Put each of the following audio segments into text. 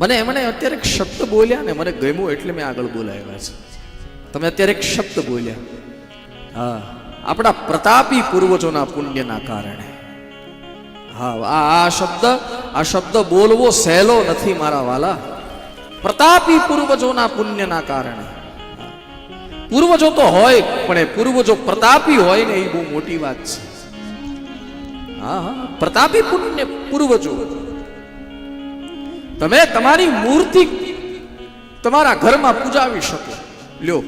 મને એમણે અત્યારે એક શબ્દ બોલ્યા ને મને ગમ્યું એટલે મેં આગળ બોલાવ્યા છે. તમે અત્યારે એક શબ્દ બોલ્યા. હા, આપણા પ્રતાપી પૂર્વજોના પુણ્યના કારણે. હા, આ આ શબ્દ આ શબ્દ બોલવો સહેલો નથી મારા વાલા. પ્રતાપી પૂર્વજોના પુણ્યના કારણે. પૂર્વજો તો હોય, પણ એ પૂર્વજો પ્રતાપી હોય ને એ બહુ મોટી વાત છે. હા હા, પ્રતાપી પુણ્ય પૂર્વજો. તમે તમારી મૂર્તિ તમારા ઘરમાં પૂજાવી શકો. લ્યો.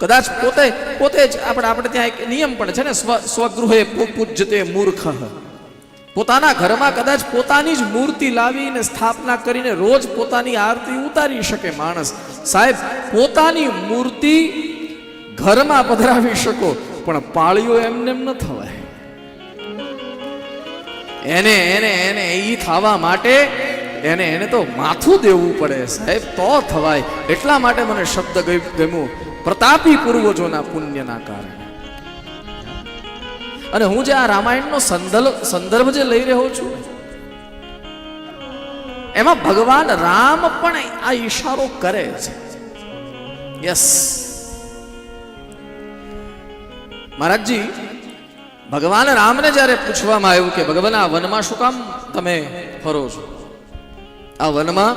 કદાચ પોતે પોતે જ આપણે આપણે ત્યાં એક નિયમ પણ છે ને, સ્વ, સ્વગૃહે પૂજ્યતે મૂર્ખ. પોતાના ઘરમાં કદાચ પોતાની જ મૂર્તિ લાવીને સ્થાપના કરીને રોજ પોતાની આરતી ઉતારી શકે માણસ. સાહેબ, પોતાની મૂર્તિ ઘરમાં પધરાવી શકો, પણ પાળીઓ એમને એમ ન થવાય. એને એને એને એ થવા માટે એને એને તો માથું દેવું પડે સાહેબ, તો થવાય. એટલા માટે મને શબ્દ ગમ્યું. પ્રતાપી પૂર્વજોના પુણ્યના કારણે. અને હું જે આ રામાયણનો સંદર્ભ સંદર્ભ જે લઈ રહ્યો છું, એમાં ભગવાન રામ પણ આ ઈશારો કરે છે. યસ મહારાજજી ભગવાન રામને જ્યારે પૂછવામાં આવ્યું કે, ભગવાન, આ વનમાં શું કામ તમે ફરો છો? આ વનમાં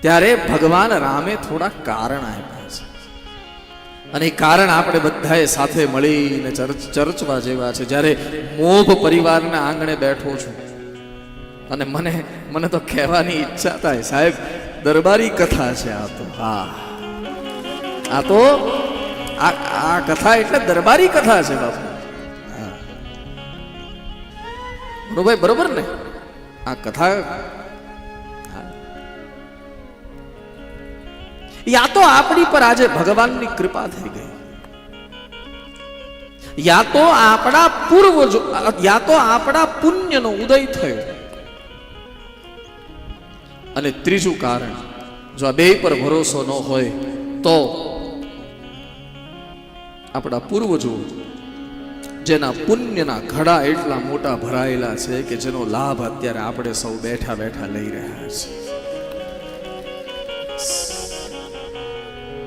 ત્યારે ભગવાન રામે થોડા કારણ આપ્યા છે. અને એ કારણ આપણે બધાએ સાથે મળીને ચર્ચ ચર્ચવા જેવા છે. જ્યારે મોભ પરિવારના આંગણે બેઠો છું, અને મને મને તો કહેવાની ઈચ્છા થાય. સાહેબ, દરબારી કથા છે આ તો. હા. આ તો આ આ કથા એટલે દરબારી કથા છે બાપુ. હા. બરોબર ને? આ કથા યા તો આપણી પર આજે ભગવાનની કૃપા થઈ ગઈ. યા તો આપણા પૂર્વજો, યા તો આપણા પુણ્યનો ઉદય થયો. અને ત્રીજું કારણ, જો આ બે પર ભરોસો ન હોય, તો આપણા પૂર્વજો, જેના પુણ્યના ઘડા એટલા મોટા ભરાયેલા છે કે જેનો લાભ અત્યારે આપણે સૌ બેઠા બેઠા લઈ રહ્યા છે